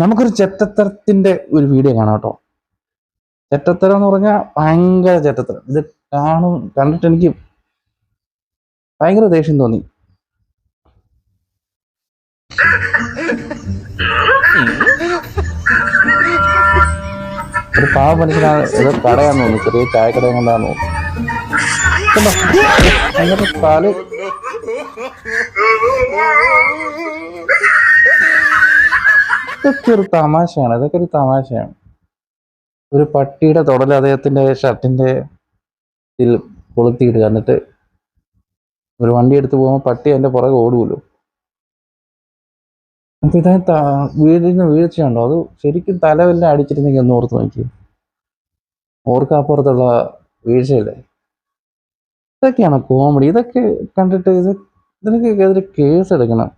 നമുക്കൊരു ചെറ്റത്തരത്തിന്റെ ഒരു വീഡിയോ കാണാം കേട്ടോ. ചെറ്റത്തരം എന്ന് പറഞ്ഞാൽ ഭയങ്കര ചെറ്റത്തരം. ഇത് കാണും കണ്ടിട്ട് എനിക്ക് ഭയങ്കര ദേഷ്യം തോന്നി. ഒരു പാവ മനുഷ്യനാണ്. ഇത് കടയാന്ന് ചെറിയ ചായക്കട കൊണ്ടാന്ന് തോന്നുന്നു? പാൽ. ഇതൊക്കെ ഒരു തമാശയാണ് ഇതൊക്കെ ഒരു തമാശയാണ്. ഒരു പട്ടിയുടെ തുടൽ അദ്ദേഹത്തിന്റെ ഷർട്ടിന്റെ ഇതിൽ കൊളുത്തിയിടുക എന്നിട്ട് ഒരു വണ്ടി എടുത്ത് പോകുമ്പോൾ പട്ടി അതിന്റെ പുറകെ ഓടുമല്ലോ അപ്പൊ ത- വീടിന് വീഴ്ചയുണ്ടോ അത് ശരിക്കും തലവെല്ലാം അടിച്ചിരുന്നെങ്കിൽ ഒന്ന് ഓർത്ത് നോക്കി ഓർക്കാപ്പുറത്തുള്ള വീഴ്ചയില്ലേ? ഇതൊക്കെയാണ് കോമഡി ഇതൊക്കെ കണ്ടിട്ട് ഇത് ഇതിനൊക്കെ എതിരെ കേസ് എടുക്കണം.